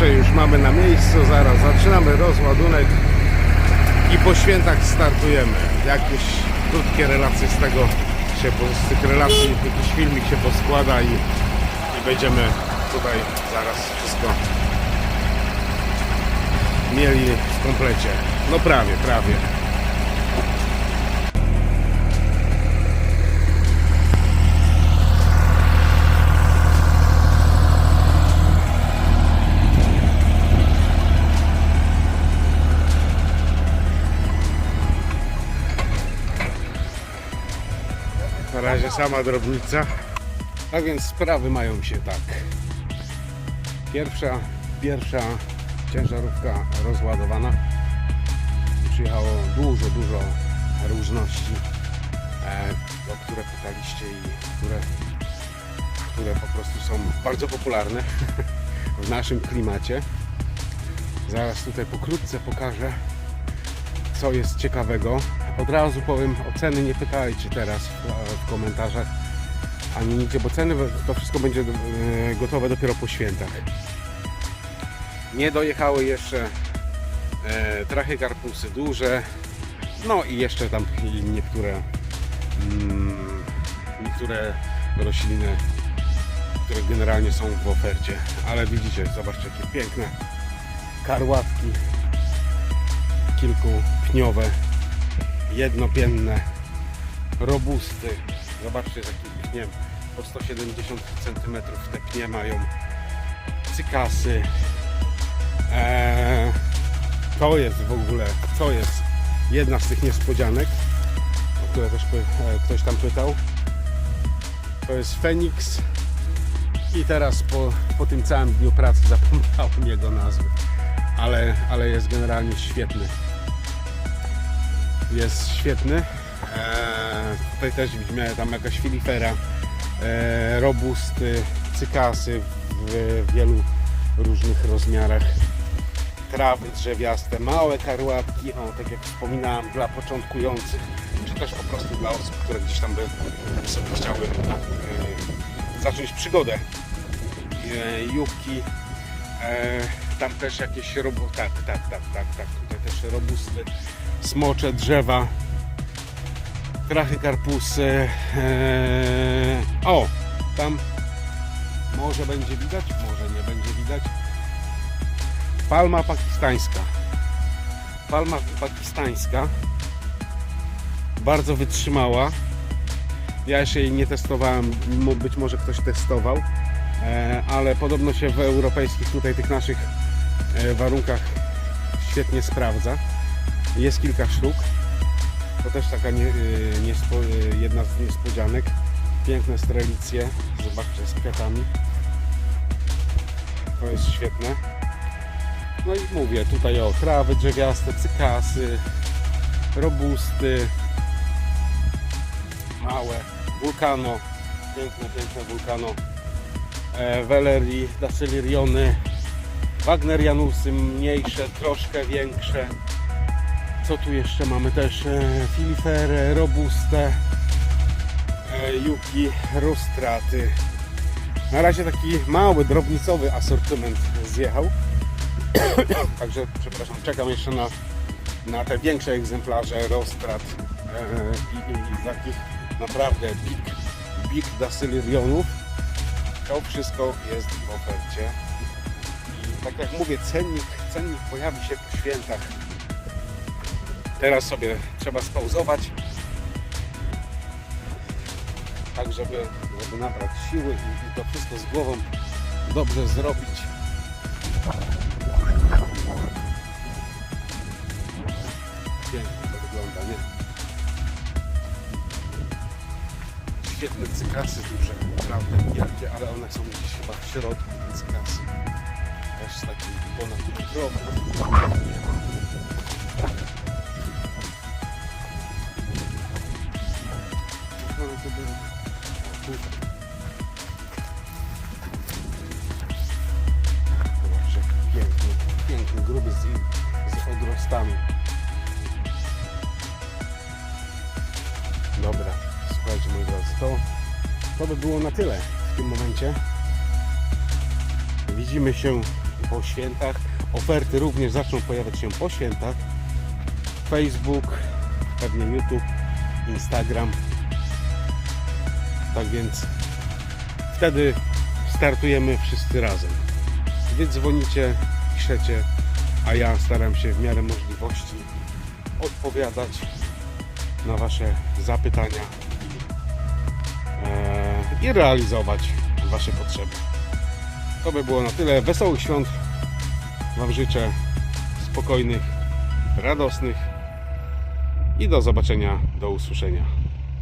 Zawsze już mamy na miejscu, zaraz zaczynamy rozładunek i po świętach startujemy. Jakieś krótkie relacje z tego się, z tych relacji jakiś filmik się poskłada i, i będziemy tutaj zaraz wszystko mieli w komplecie. No prawie, prawie. Razie sama drobnica. A więc sprawy mają się tak. Pierwsza, pierwsza ciężarówka rozładowana. Przyjechało dużo, dużo różności, e, o które pytaliście i które, które po prostu są bardzo popularne w naszym klimacie. Zaraz tutaj pokrótce pokażę, co jest ciekawego. Od razu powiem, o ceny nie pytajcie teraz w, komentarzach ani nigdzie, bo ceny to wszystko będzie e, gotowe dopiero po świętach. Nie dojechały jeszcze e, trachykarpusy duże, no i jeszcze tam niektóre mm, niektóre rośliny, które generalnie są w ofercie, ale widzicie, zobaczcie jakie piękne karłatki kilkupniowe, jednopienne, robusty. Zobaczcie z jakim pniem, po 170 cm te pnie mają. Cykasy. Eee, to jest w ogóle, to jest jedna z tych niespodzianek, o które też e, ktoś tam pytał. To jest Feniks. I teraz po, po tym całym dniu pracy zapomniałem jego nazwy, ale, ale jest generalnie świetny jest świetny. Eee, tutaj też widzimy tam jakaś filifera, eee, robusty, cykasy w wielu różnych rozmiarach. Trawy drzewiaste, małe karłatki, o, tak jak wspominałem, dla początkujących, czy też po prostu dla osób, które gdzieś tam by sobie chciały eee, zacząć przygodę. Eee, Jubki, eee, tam też jakieś robu... tak, tak, tak, tak, tak, tutaj też robusty, smocze drzewa, trachy karpusy. Eee, o, tam może będzie widać, może nie będzie widać. Palma pakistańska. Palma pakistańska. Bardzo wytrzymała. Ja jeszcze jej nie testowałem, być może ktoś testował, e, ale podobno się w europejskich tutaj tych naszych e, warunkach świetnie sprawdza. Jest kilka sztuk. To też taka nie, y, y, jedna z niespodzianek. Piękne strelicje. Zobaczcie z kwiatami. To jest świetne. No i mówię tutaj o trawy drzewiaste, cykasy, robusty, małe, wulkano, piękne, piękne wulkano, e, velerii, dacyliriony, wagnerianusy mniejsze, troszkę większe. Co tu jeszcze mamy też? E, robustę, e, juki, rostraty. Na razie taki mały, drobnicowy asortyment zjechał. Także, przepraszam, czekam jeszcze na, na te większe egzemplarze rostrat e, i, i, i takich naprawdę big, big dacylirionów. To wszystko jest w ofercie. I tak jak mówię, cennik, cennik pojawi się po świętach. Teraz sobie trzeba spauzować, tak żeby, żeby nabrać siły i, to wszystko z głową dobrze zrobić. Pięknie to wygląda, nie? Świetne cykasy duże, naprawdę wielkie, ale one są gdzieś chyba w środku te cykasy. Też z takim ponadmetrowym. Piękny, piękny, gruby z, z odrostami. Dobra, słuchajcie moi drodzy, to, to by było na tyle w tym momencie. Widzimy się po świętach. Oferty również zaczną pojawiać się po świętach. Facebook, pewnie YouTube, Instagram. Tak więc wtedy startujemy wszyscy razem. Wy dzwonicie, piszecie, a ja staram się w miarę możliwości odpowiadać na Wasze zapytania e, i realizować Wasze potrzeby. To by było na tyle. Wesołych świąt Wam życzę, spokojnych, radosnych i do zobaczenia, do usłyszenia.